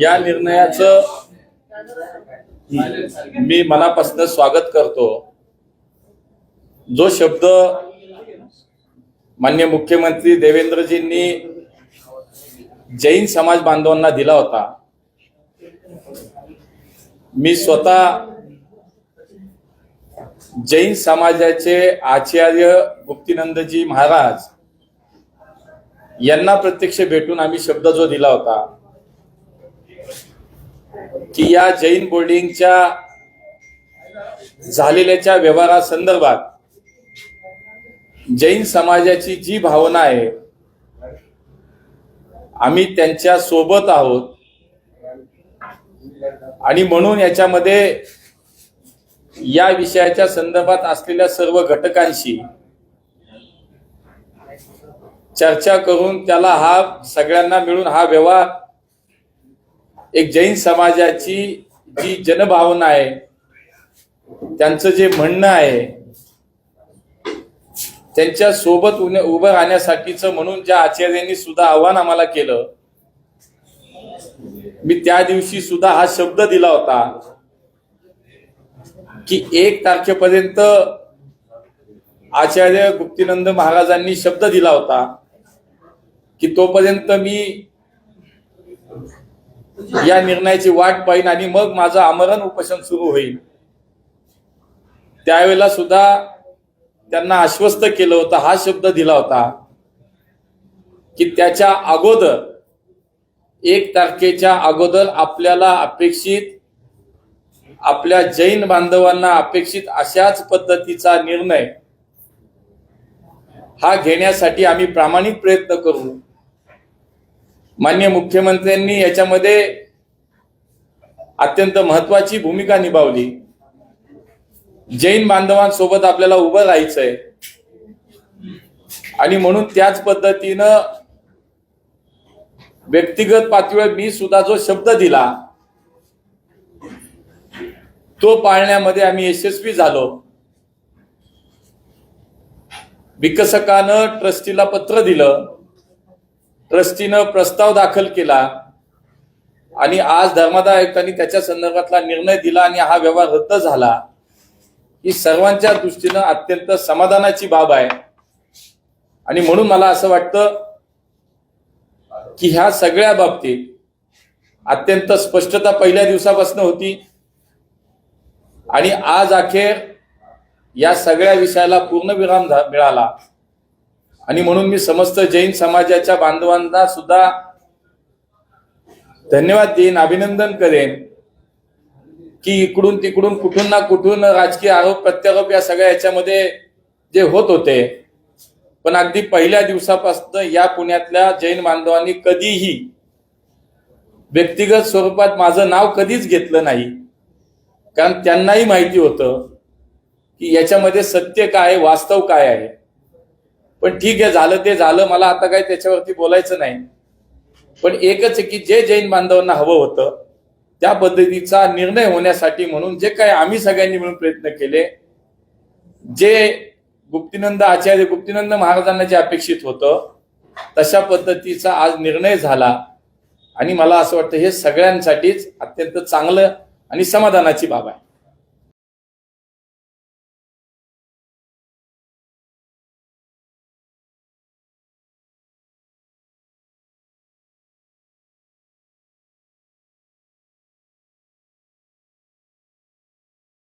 या निर्णयाचं मी मनापासून स्वागत करतो. जो शब्द मान्य मुख्यमंत्री देवेंद्रजींनी जैन समाज बांधवांना दिला होता मी स्वतः जैन समाजाचे आचार्य गुप्तीनंदजी महाराज यांना प्रत्यक्ष भेटून आम्ही शब्द जो दिला होता की या जैन बोर्डिंगच्या झालेल्याच्या व्यवहारासंदर्भात जैन समाजाची जी भावना आहे आम्ही त्यांच्यासोबत आहोत. आणि म्हणून याच्यामध्ये या विषयाच्या संदर्भात असलेल्या सर्व घटकांशी चर्चा करून त्याला हा सगळ्यांना मिळून हा व्यवहार एक जैन समाजाची जी जनभावना आहे त्यांचं जे म्हणणं आहे त्यांच्यासोबत उन- उभं राहण्यासाठीचं म्हणून ज्या आचार्यांनी सुद्धा आव्हान आम्हाला केलं मी त्या दिवशी सुद्धा हा शब्द दिला होता की एक तारखेपर्यंत आचार्य गुप्तीनंद महाराजांनी शब्द दिला होता की तोपर्यंत मी या निर्णयाची वाट पाहिन आणि मग माझं आमरण उपोषण सुरू होईल. त्यावेळेला सुद्धा त्यांना आश्वस्त केलं होतं हा शब्द दिला होता की त्याच्या अगोदर एक तारखेच्या अगोदर आपल्याला अपेक्षित आपल्या जैन बांधवांना अपेक्षित अशाच पद्धतीचा निर्णय हा घेण्यासाठी आम्ही प्रामाणिक प्रयत्न करू. माननीय मुख्यमंत्र्यांनी याच्यामध्ये अत्यंत महत्वाची भूमिका निभावली. जैन बांधवांसोबत आपल्याला उभं राहायचंय. आणि म्हणून त्याच पद्धतीनं व्यक्तिगत पातळीवर मी सुद्धा जो शब्द दिला तो पाळण्यामध्ये आम्ही यशस्वी झालो. विकसकानं ट्रस्टीला पत्र दिलं. ट्रस्टीनं प्रस्ताव दाखल केला आणि आज धर्मादाय आयुक्तांनी त्याच्या संदर्भातला निर्णय दिला आणि हा व्यवहार रद्द झाला ही सर्वांच्या दृष्टीनं अत्यंत समाधानाची बाब आहे. आणि म्हणून मला असं वाटतं की ह्या सगळ्या बाबतीत अत्यंत स्पष्टता पहिल्या दिवसापासून होती आणि आज अखेर या सगळ्या विषयाला पूर्णविराम झा- मिळाला. आणि म्हणून मी समस्त जैन समाजाच्या बांधवांना सुद्धा धन्यवाद देईन अभिनंदन करेन की इकडून तिकडून कुठून ना कुठून राजकीय आरोप प्रत्यारोप या सगळ्या याच्यामध्ये जे होत होते. पण अगदी पहिल्या दिवसापासून या पुण्यातल्या जैन बांधवांनी कधीही व्यक्तिगत स्वरूपात माझं नाव कधीच घेतलं नाही. कारण त्यांनाही माहिती होतं की याच्यामध्ये सत्य काय आहे, वास्तव काय आहे. पण ठीक आहे झालं ते झालं मला आता काही त्याच्यावरती बोलायचं नाही. पण एकच आहे की जे जैन बांधवांना हवं होतं त्या पद्धतीचा निर्णय होण्यासाठी म्हणून जे काही आम्ही सगळ्यांनी मिळून प्रयत्न केले जे गुप्तीनंद आचार्य गुप्तीनंद महाराजांना जे अपेक्षित होतं तशा पद्धतीचा आज निर्णय झाला. आणि मला असं वाटतं हे सगळ्यांसाठीच अत्यंत चांगलं आणि समाधानाची बाब आहे.